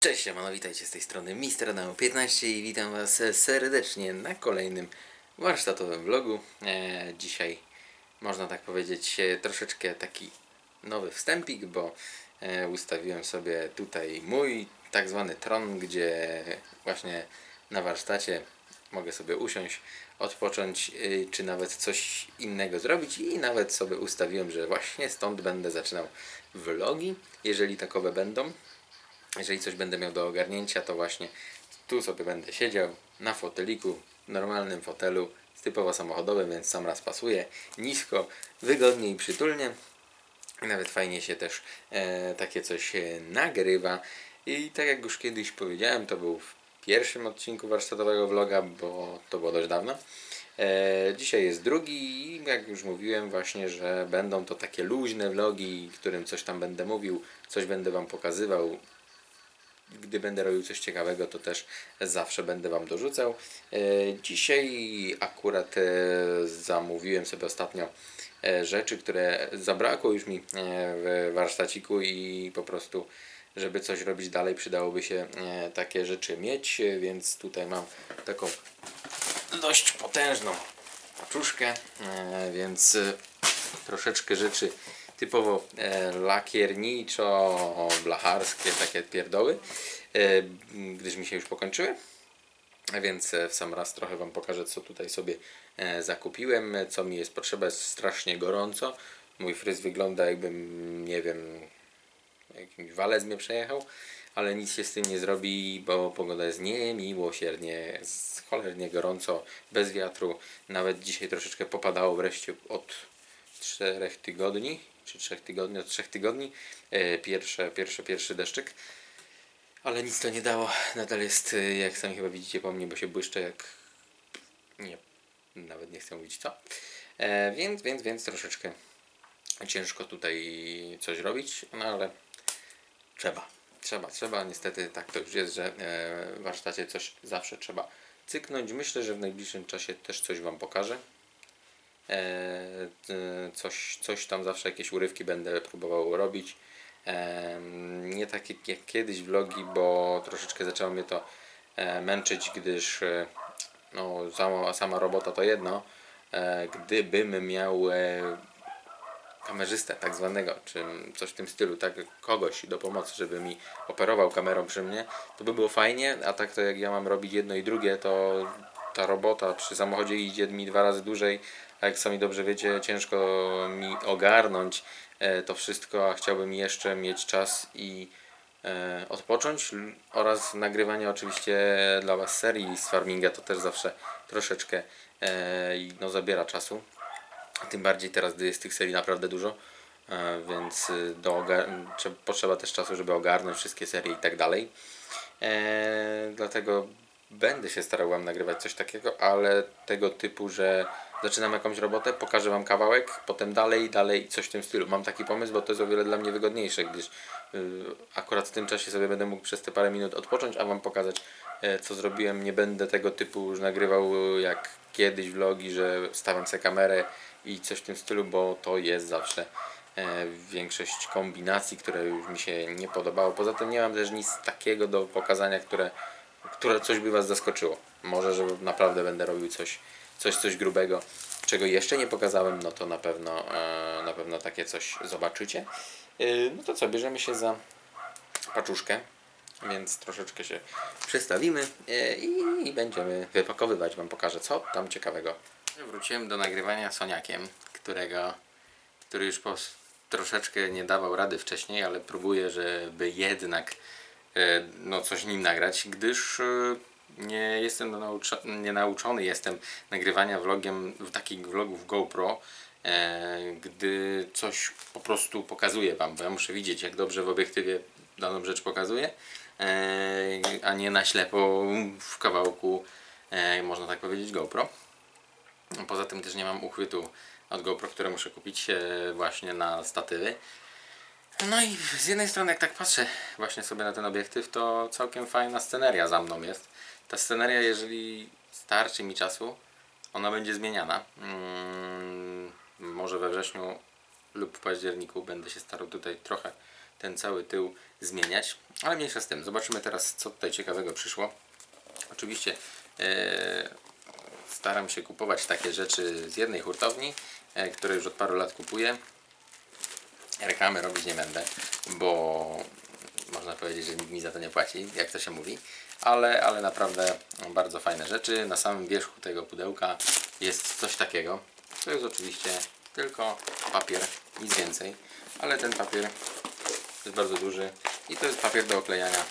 Cześć, siemano, witajcie z tej strony Mister Adam 15 i witam was serdecznie na kolejnym warsztatowym vlogu. E, dzisiaj można tak powiedzieć e, troszeczkę taki nowy wstępik, bo e, ustawiłem sobie tutaj mój tak zwany tron, gdzie właśnie na warsztacie mogę sobie usiąść, odpocząć, y, czy nawet coś innego zrobić i nawet sobie ustawiłem, że właśnie stąd będę zaczynał vlogi, jeżeli takowe będą jeżeli coś będę miał do ogarnięcia, to właśnie tu sobie będę siedział na foteliku, normalnym fotelu, typowo samochodowym, więc sam raz pasuje, nisko, wygodnie i przytulnie. Nawet fajnie się też e, takie coś nagrywa. I tak jak już kiedyś powiedziałem, to był w pierwszym odcinku warsztatowego vloga, bo to było dość dawno. E, dzisiaj jest drugi i jak już mówiłem właśnie, że będą to takie luźne vlogi, którym coś tam będę mówił, coś będę Wam pokazywał, gdy będę robił coś ciekawego, to też zawsze będę Wam dorzucał. E, Dzisiaj akurat e, zamówiłem sobie ostatnio e, rzeczy, które zabrakło już mi w warsztaciku i po prostu, żeby coś robić dalej, przydałoby się takie rzeczy mieć, więc tutaj mam taką dość potężną paczuszkę, więc troszeczkę rzeczy typowo e, lakierniczo-blacharskie, takie pierdoły, e, gdyż mi się już pokończyły. A Więc e, w sam raz trochę Wam pokażę, co tutaj sobie zakupiłem, co mi jest potrzeba. Jest strasznie gorąco. Mój fryz wygląda jakbym, nie wiem, jakimś walec mnie przejechał, ale nic się z tym nie zrobi, bo pogoda jest niemiłosiernie, jest cholernie gorąco, bez wiatru. Nawet dzisiaj troszeczkę popadało wreszcie od czterech tygodni, czy trzech tygodni, od trzech tygodni. E, Pierwsze, pierwszy, pierwszy deszczyk. Ale nic to nie dało. Nadal jest, e, jak sami chyba widzicie po mnie, bo się błyszczę jak... Nie, nawet nie chcę mówić co. E, więc, więc, więc troszeczkę ciężko tutaj coś robić, no ale trzeba. Trzeba, trzeba. Niestety tak to już jest, że w warsztacie coś zawsze trzeba cyknąć. Myślę, że w najbliższym czasie też coś Wam pokażę. E, coś, coś tam zawsze jakieś urywki będę próbował robić. E, nie takie jak kiedyś vlogi, bo troszeczkę zaczęło mnie to e, męczyć, gdyż no, sama, sama robota to jedno. Gdybym miał kamerzystę tak zwanego, czy coś w tym stylu, tak kogoś do pomocy, żeby mi operował kamerą przy mnie, to by było fajnie, a tak to jak ja mam robić jedno i drugie, to ta robota przy samochodzie idzie mi dwa razy dłużej, jak sami dobrze wiecie, ciężko mi ogarnąć e, to wszystko, a chciałbym jeszcze mieć czas i e, odpocząć oraz nagrywanie oczywiście dla Was serii z farminga to też zawsze troszeczkę e, no, zabiera czasu. Tym bardziej teraz, gdy jest tych serii naprawdę dużo, więc y, do potrzeba też czasu, żeby ogarnąć wszystkie serie i tak dalej. Dlatego będę się starał Wam nagrywać coś takiego, ale tego typu, że zaczynam jakąś robotę, pokażę Wam kawałek, potem dalej, dalej coś w tym stylu. Mam taki pomysł, bo to jest o wiele dla mnie wygodniejsze, gdyż y, akurat w tym czasie sobie będę mógł przez te parę minut odpocząć, a Wam pokazać e, co zrobiłem. Nie będę tego typu już nagrywał y, jak kiedyś vlogi, że stawiam sobie kamerę i coś w tym stylu, bo to jest zawsze e, większość kombinacji, które już mi się nie podobało. Poza tym nie mam też nic takiego do pokazania, które, które coś by Was zaskoczyło. Może, że naprawdę będę robił coś, coś, coś grubego, czego jeszcze nie pokazałem, no to na pewno, e, na pewno takie coś zobaczycie. E, no to co, bierzemy się za paczuszkę, więc troszeczkę się przestawimy e, i będziemy wypakowywać. Wam pokażę, co tam ciekawego. Wróciłem do nagrywania Soniakiem, którego, który już po, troszeczkę nie dawał rady wcześniej, ale próbuję, żeby jednak no, coś nim nagrać, gdyż nie jestem nauczo- nie nauczony jestem nagrywania vlogiem, takich vlogów GoPro, e, gdy coś po prostu pokazuję Wam, bo ja muszę widzieć jak dobrze w obiektywie daną rzecz pokazuję, e, a nie na ślepo w kawałku, e, można tak powiedzieć, GoPro. Poza tym też nie mam uchwytu od GoPro, które muszę kupić e, właśnie na statywy. No i z jednej strony jak tak patrzę właśnie sobie na ten obiektyw, to całkiem fajna sceneria za mną jest. Ta sceneria, jeżeli starczy mi czasu, ona będzie zmieniana. Mm, może we wrześniu lub w październiku będę się starał tutaj trochę ten cały tył zmieniać. Ale mniejsza z tym. Zobaczymy teraz, co tutaj ciekawego przyszło. Oczywiście e, staram się kupować takie rzeczy z jednej hurtowni, e, które już od paru lat kupuję. Reklamy robić nie będę, bo można powiedzieć, że nikt mi za to nie płaci, jak to się mówi. Ale, ale naprawdę bardzo fajne rzeczy. Na samym wierzchu tego pudełka jest coś takiego. To jest oczywiście tylko papier, nic więcej. Ale ten papier jest bardzo duży i to jest papier do oklejania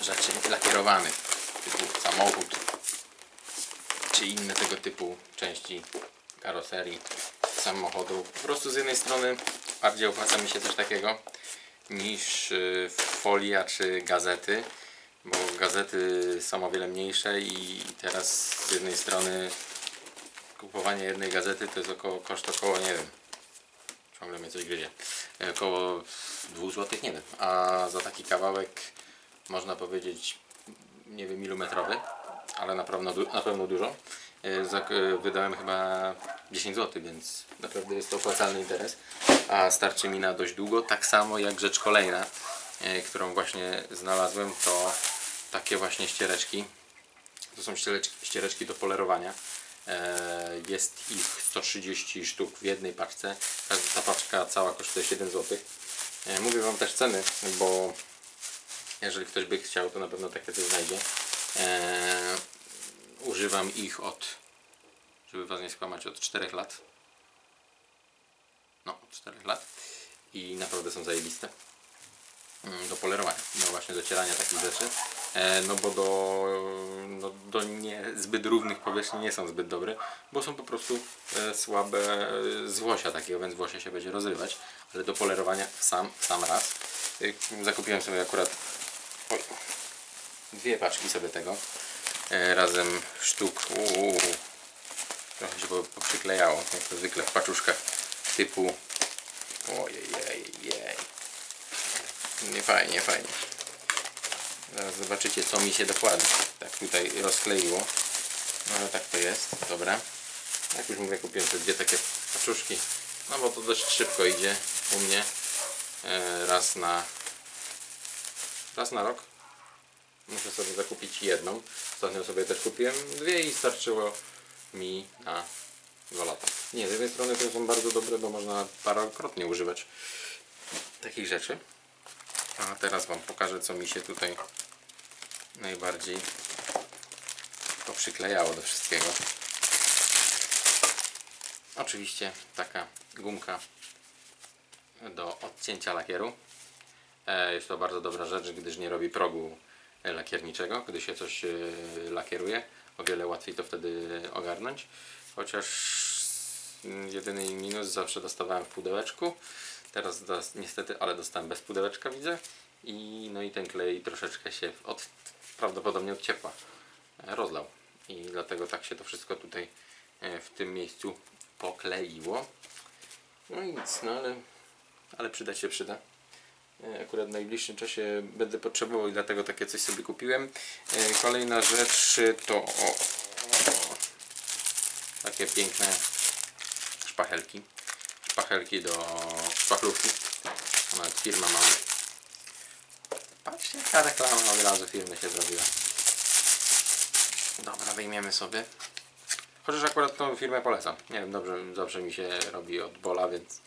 rzeczy lakierowanych, typu samochód, czy inne tego typu części karoserii samochodu. Po prostu z jednej strony bardziej opłaca mi się coś takiego niż y, folia czy gazety, bo gazety są o wiele mniejsze i teraz z jednej strony kupowanie jednej gazety to jest około, koszt około, nie wiem, ciągle mnie coś gryzie, około 2 zł, nie wiem, a za taki kawałek można powiedzieć nie wiem ilu metrowy, ale na pewno, na pewno dużo. E, e, Wydałem chyba 10 zł, więc naprawdę jest to opłacalny interes, a starczy mi na dość długo. Tak samo jak rzecz kolejna, e, którą właśnie znalazłem, to takie właśnie ściereczki. To są ściereczki, do polerowania. Jest ich 130 sztuk w jednej paczce. Ta paczka cała kosztuje 7 zł. Mówię Wam też ceny, bo jeżeli ktoś by chciał, to na pewno takie coś znajdzie. Używam ich od, żeby Was nie skłamać, od 4 lat. No, od 4 lat. I naprawdę są zajebiste. Mm, Do polerowania, no właśnie docierania takich rzeczy. E, no bo do, no, do nie zbyt równych powierzchni nie są zbyt dobre, bo są po prostu e, słabe e, z łosia takiego, więc włosia się będzie rozrywać. Ale do polerowania sam, sam raz. Zakupiłem sobie akurat Oj. Dwie paczki sobie tego. E, razem sztuk. Uuu. Trochę się po- poprzyklejało, jak to zwykle w paczuszkach typu. Ojej, jej. Nie fajnie, nie fajnie. Zaraz zobaczycie, co mi się dokładnie tak tutaj rozkleiło. No ale tak to jest, dobra. Jak już mówię, kupiłem te dwie takie paczuszki. No bo to dość szybko idzie u mnie. E, raz na raz na rok. Muszę sobie zakupić jedną. Ostatnio sobie też kupiłem dwie i starczyło mi na dwa lata. Nie, z jednej strony to są bardzo dobre, bo można parokrotnie używać takich rzeczy. A teraz Wam pokażę, co mi się tutaj najbardziej poprzyklejało do wszystkiego. Oczywiście taka gumka do odcięcia lakieru. E, Jest to bardzo dobra rzecz, gdyż nie robi progu lakierniczego, gdy się coś e, lakieruje. O wiele łatwiej to wtedy ogarnąć. Chociaż mm, jedyny minus zawsze dostawałem w pudełeczku. Teraz niestety, ale dostałem bez pudełeczka widzę. I no i ten klej troszeczkę się od, prawdopodobnie od ciepła e, rozlał. I dlatego tak się to wszystko tutaj e, w tym miejscu pokleiło. No i nic, no ale, ale przydać się przyda. E, Akurat w najbliższym czasie będę potrzebował i dlatego takie coś sobie kupiłem. E, Kolejna rzecz to o, o, takie piękne szpachelki. Szpachelki do szpachlówki. Nawet firma ma. Patrzcie, jaka reklama od razu firmy się zrobiła. Dobra, wyjmiemy sobie. Chociaż akurat tą firmę polecam. Nie wiem, dobrze, dobrze mi się robi od bola, więc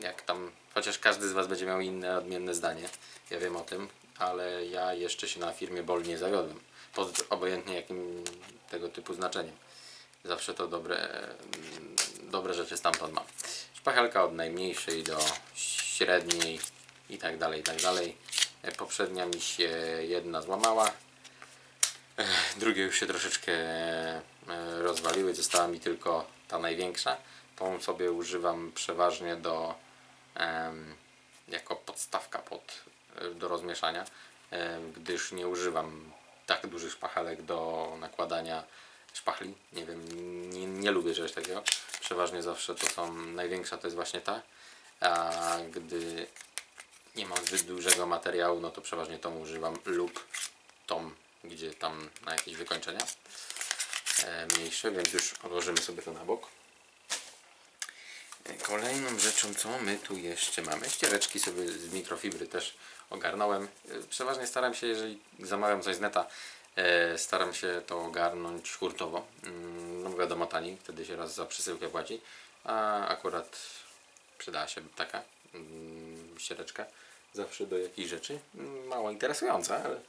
jak tam, chociaż każdy z Was będzie miał inne, odmienne zdanie, ja wiem o tym, ale ja jeszcze się na firmie Bol nie zawiodłem, pod obojętnie jakim tego typu znaczeniem. Zawsze to dobre, mm, dobre rzeczy stamtąd mam. Szpachelka od najmniejszej do średniej i tak dalej, i tak dalej. E, Poprzednia mi się jedna złamała, drugie już się troszeczkę e, rozwaliły, została mi tylko ta największa. Tą sobie używam przeważnie do jako podstawka pod, do rozmieszania, gdyż nie używam tak dużych szpachelek do nakładania szpachli. Nie wiem, nie, nie lubię czegoś takiego. Przeważnie zawsze to są, największa to jest właśnie ta, a gdy nie mam zbyt dużego materiału, no to przeważnie tą używam lub tą, gdzie tam na jakieś wykończenia e, mniejsze, więc już odłożymy sobie to na bok. Kolejną rzeczą, co my tu jeszcze mamy, ściereczki sobie z mikrofibry też ogarnąłem. E, Przeważnie staram się, jeżeli zamawiam coś z neta, e, staram się to ogarnąć hurtowo. Mm, No wiadomo taniej, wtedy się raz za przesyłkę płaci, a akurat przydała się taka mm, ściereczka zawsze do jakichś rzeczy. Mm, Mało interesująca, ale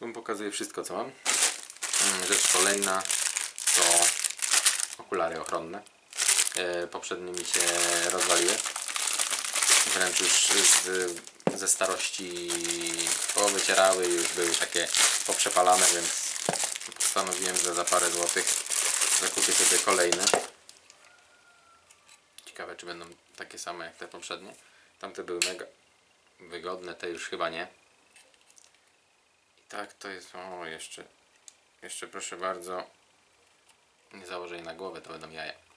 wam pokazuję wszystko co mam. Rzecz kolejna to okulary ochronne. E, poprzednie mi się rozwaliły. Wręcz już z, ze starości powycierały, już były takie poprzepalane, więc postanowiłem, że za parę złotych zakupię sobie kolejne. Ciekawe, czy będą takie same jak te poprzednie. Tamte były mega wygodne, te już chyba nie. I tak to jest, o jeszcze, jeszcze proszę bardzo, nie założę jej na głowę, to będą jaja.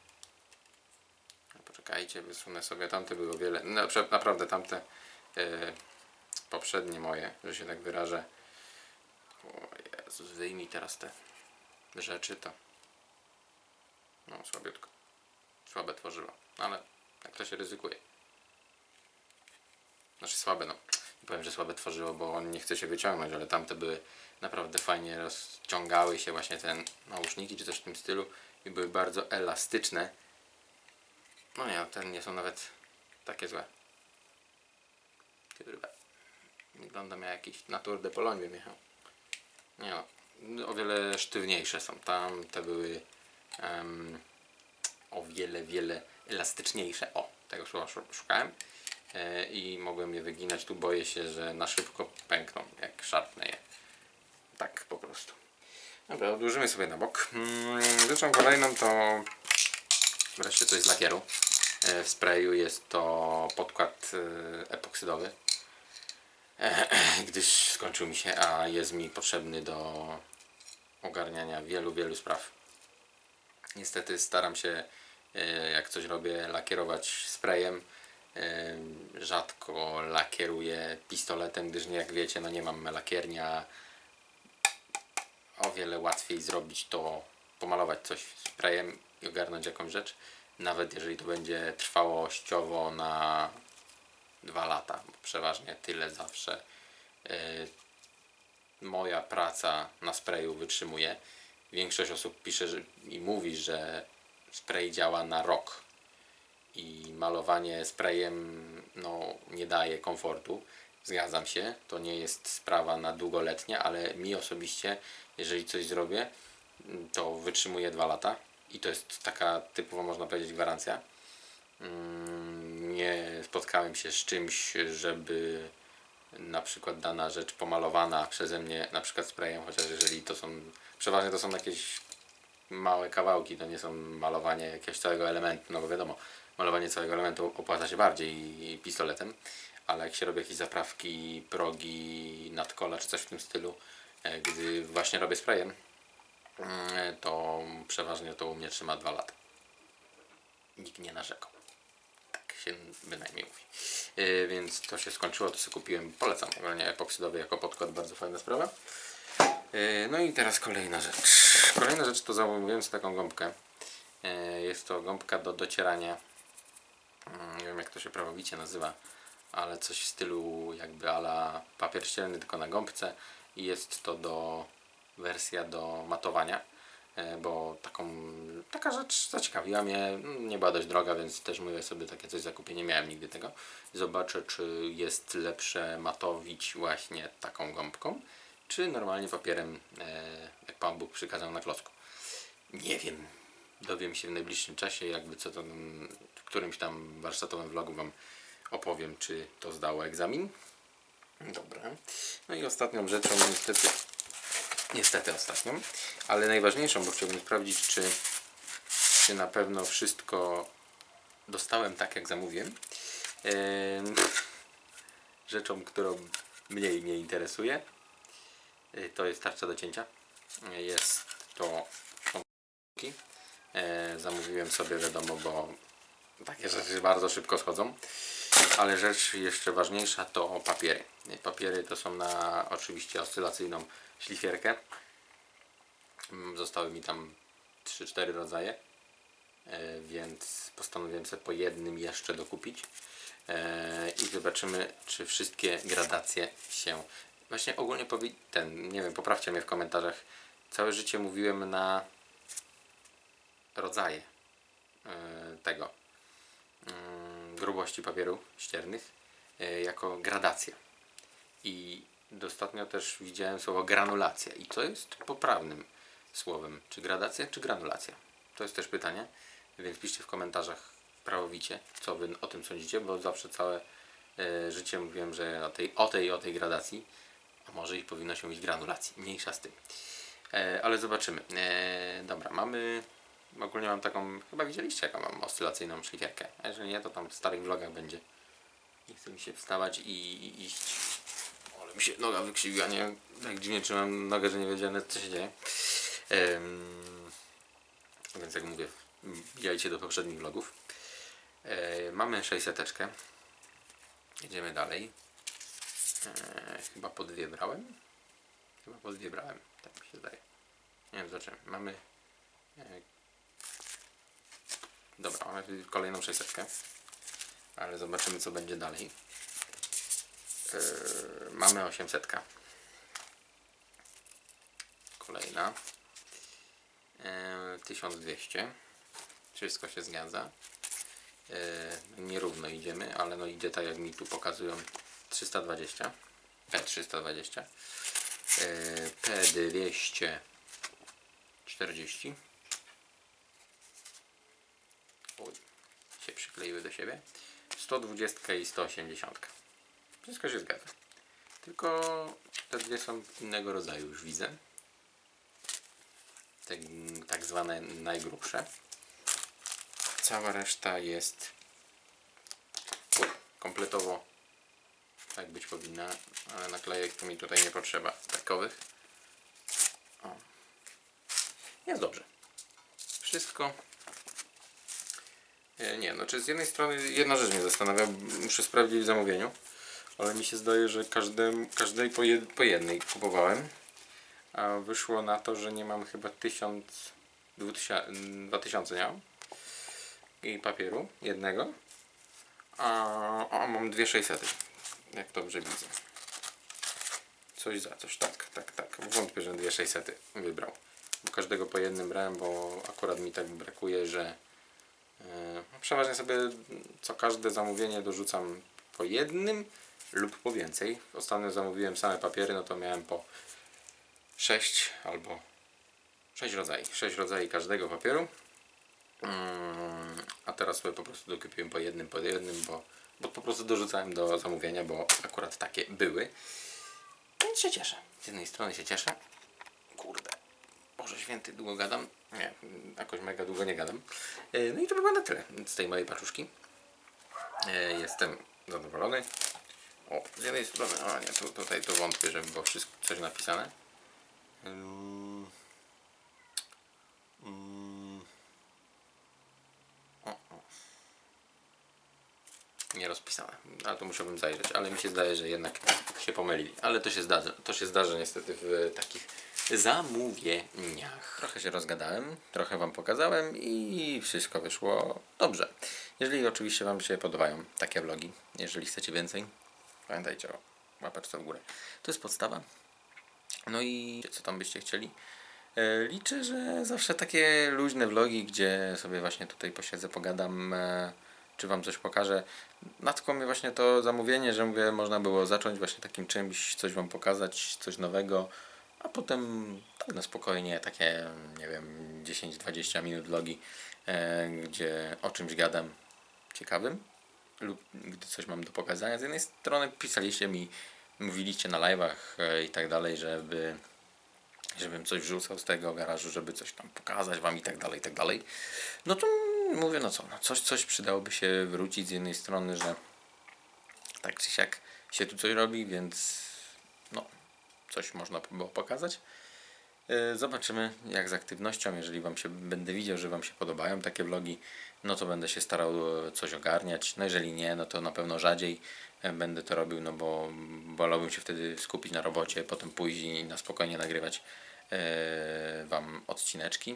Poczekajcie, wysunę sobie. Tamte były o wiele. Naprawdę tamte e, poprzednie moje, że się tak wyrażę. O Jezus, wyjmij teraz te rzeczy, to. No, słabiutko. Słabe tworzywo. No, ale jak to się ryzykuje. Znaczy słabe, no. Nie powiem, że słabe tworzyło, bo on nie chce się wyciągnąć, ale tamte były naprawdę fajnie rozciągały się właśnie te nauszniki czy coś w tym stylu i były bardzo elastyczne. No nie, te nie są nawet takie złe. Kurwa. Wygląda jak jakiś na Tour de Pologne bym jechał. Nie no, o wiele sztywniejsze są. Tam te były em, o wiele, wiele elastyczniejsze. O, tego słowa szu- szukałem. E, I mogłem je wyginać. Tu boję się, że na szybko pękną, jak szarpnę je. Tak po prostu. Dobra, odłożymy sobie na bok. Mm, Rzeczą kolejną to wreszcie coś z lakieru. E, W sprayu jest to podkład e, epoksydowy, e, gdyż skończył mi się, a jest mi potrzebny do ogarniania wielu, wielu spraw. Niestety staram się, jak coś robię, lakierować sprayem. Rzadko lakieruję pistoletem, gdyż nie, jak wiecie, no nie mam lakiernia. O wiele łatwiej zrobić to, pomalować coś sprayem i ogarnąć jakąś rzecz. Nawet jeżeli to będzie trwałościowo na dwa lata, bo przeważnie tyle zawsze e, moja praca na sprayu wytrzymuje. Większość osób pisze że, i mówi, że spray działa na rok i malowanie sprayem no, nie daje komfortu. Zgadzam się, to nie jest sprawa na długoletnie, ale mi osobiście, jeżeli coś zrobię, to wytrzymuje dwa lata i to jest taka typowa, można powiedzieć, gwarancja. Mm, Nie spotkałem się z czymś, żeby na przykład dana rzecz pomalowana przeze mnie na przykład sprayem, chociaż jeżeli to są, przeważnie to są jakieś małe kawałki, to nie są malowanie jakiegoś całego elementu, no bo wiadomo, malowanie całego elementu opłaca się bardziej pistoletem, ale jak się robi jakieś zaprawki, progi, nadkola czy coś w tym stylu, e, gdy właśnie robię sprayem, to przeważnie to u mnie trzyma dwa lata. Nikt nie narzekał. Tak się bynajmniej mówi. Yy, więc to się skończyło, to sobie kupiłem, polecam ogólnie epoksydowy jako podkład, bardzo fajna sprawa. Yy, no i teraz kolejna rzecz. Kolejna rzecz to zamówiłem sobie taką gąbkę. Yy, jest to gąbka do docierania. Mm, Nie wiem jak to się prawowicie nazywa, ale coś w stylu jakby ala papier ścielny tylko na gąbce i jest to do wersja do matowania. E, bo taką, taka rzecz zaciekawiła mnie, nie była dość droga, więc też mówię sobie takie coś zakupię, nie miałem nigdy tego. Zobaczę, czy jest lepsze matowić właśnie taką gąbką, czy normalnie papierem, e, jak Pan Bóg przykazał na klocku. Nie wiem, dowiem się w najbliższym czasie, jakby co to w którymś tam warsztatowym vlogu Wam opowiem, czy to zdało egzamin. Dobra. No i ostatnią rzeczą niestety niestety ostatnią, ale najważniejszą, bo chciałbym sprawdzić, czy, czy na pewno wszystko dostałem tak, jak zamówiłem. Em, Rzeczą, którą mniej mnie interesuje, y, to jest tarcza do cięcia. Jest to są e, Zamówiłem sobie, wiadomo, bo takie rzeczy bardzo szybko schodzą. Ale rzecz jeszcze ważniejsza to papiery. Papiery to są na oczywiście oscylacyjną szlifierkę. Mm, Zostały mi tam 3-4 rodzaje. e, więc postanowiłem sobie po jednym jeszcze dokupić. E, I zobaczymy, czy wszystkie gradacje się. Właśnie ogólnie powi... ten, nie wiem, poprawcie mnie w komentarzach. Całe życie mówiłem na rodzaje e, tego mm, grubości papieru ściernych jako gradacja. I ostatnio też widziałem słowo granulacja i to jest poprawnym słowem. Czy gradacja, czy granulacja? To jest też pytanie, więc piszcie w komentarzach prawowicie, co wy o tym sądzicie, bo zawsze całe e, życie mówiłem, że o tej, o tej, o tej gradacji, a może i powinno się mówić granulacji, mniejsza z tym. E, ale zobaczymy. E, dobra, mamy, ogólnie mam taką, chyba widzieliście jaką mam oscylacyjną szlifierkę, a jeżeli nie, to tam w starych vlogach będzie. Nie chce mi się wstawać i iść. Ale mi się noga wykrzywiła, nie? Tak dziwnie trzymam nogę, że nie wiedziałem co się dzieje. Więc jak mówię, wbijajcie do poprzednich vlogów. E, mamy 600. Jedziemy dalej. E, chyba po dwie brałem. Chyba po dwie brałem, tak mi się zdaje. Nie wiem, zobaczymy. Mamy. E, dobra, mamy kolejną 600. Ale zobaczymy, co będzie dalej. E, mamy 800. Kolejna. E, 1200. Wszystko się zgadza. E, nierówno idziemy, ale no idzie tak jak mi tu pokazują 320. P320. E, P240. Oj, się przykleiły do siebie. 120 i 180. Wszystko się zgadza. Tylko te dwie są innego rodzaju, już widzę. Te tak zwane najgrubsze. Cała reszta jest kompletowo tak być powinna, ale naklejek to mi tutaj nie potrzeba takowych. O. Jest dobrze. Wszystko. E, Nie, no czy z jednej strony jedna rzecz mnie zastanawia, muszę sprawdzić w zamówieniu, ale mi się zdaje, że każdym, każdej po, jed, po jednej kupowałem, a wyszło na to, że nie mam chyba 1000, 2000, 2000 nie mam i papieru jednego, a, a mam dwie 600, jak dobrze widzę. Coś za coś, tak, tak, tak. Wątpię, że dwie 600 wybrał. Bo każdego po jednym brałem, bo akurat mi tak brakuje, że e, przeważnie sobie co każde zamówienie dorzucam po jednym lub po więcej. Ostatnio zamówiłem same papiery, no to miałem po 6 albo 6 rodzajów. 6 rodzajów każdego papieru. Mm, a teraz sobie po prostu dokupiłem po jednym, po jednym, bo, bo po prostu dorzucałem do zamówienia, bo akurat takie były. Więc się cieszę. Z jednej strony się cieszę. Kurde. Boże święty, długo gadam. Nie, jakoś mega długo nie gadam. E, No i to by było na tyle z tej mojej paczuszki. E, Jestem zadowolony. O, z jednej strony, a nie, tu, tutaj to wątpię, żeby było wszystko coś napisane. O, o. Nie rozpisane, ale to musiałbym zajrzeć, ale mi się zdaje, że jednak się pomylili. Ale to się zdarza, to się zdarza niestety w takich zamówieniach. Trochę się rozgadałem, trochę Wam pokazałem i wszystko wyszło dobrze. Jeżeli oczywiście Wam się podobają takie vlogi, jeżeli chcecie więcej, pamiętajcie o łapeczce w górę. To jest podstawa. No i co tam byście chcieli? E, Liczę, że zawsze takie luźne vlogi, gdzie sobie właśnie tutaj posiedzę, pogadam, e, czy wam coś pokażę. Natko mnie właśnie to zamówienie, że mówię, można było zacząć właśnie takim czymś, coś wam pokazać, coś nowego, a potem tak na spokojnie, takie, nie wiem, 10-20 minut vlogi, e, gdzie o czymś gadam ciekawym lub gdy coś mam do pokazania. Z jednej strony pisaliście mi, mówiliście na live'ach e, i tak dalej, żeby żebym coś wrzucał z tego garażu, żeby coś tam pokazać wam i tak dalej, i tak dalej. No to mówię, no co, no coś, coś przydałoby się wrócić z jednej strony, że tak czy siak się tu coś robi, więc no, coś można by było pokazać. E, Zobaczymy jak z aktywnością, jeżeli wam się będę widział, że wam się podobają takie vlogi, no to będę się starał e, coś ogarniać. No jeżeli nie, no to na pewno rzadziej e, będę to robił, no bo wolałbym się wtedy skupić na robocie, potem później na spokojnie nagrywać wam odcineczki.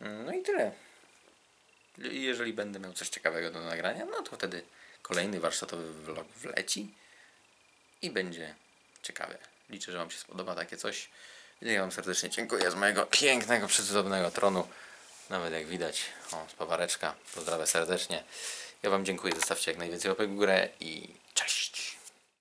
No i tyle. I jeżeli będę miał coś ciekawego do nagrania, no to wtedy kolejny warsztatowy vlog wleci i będzie ciekawe. Liczę, że Wam się spodoba takie coś. Ja Wam serdecznie dziękuję z mojego pięknego, przecudownego tronu. Nawet jak widać, o, spawareczka. Pozdrawiam serdecznie. Ja Wam dziękuję, zostawcie jak najwięcej łapek w górę i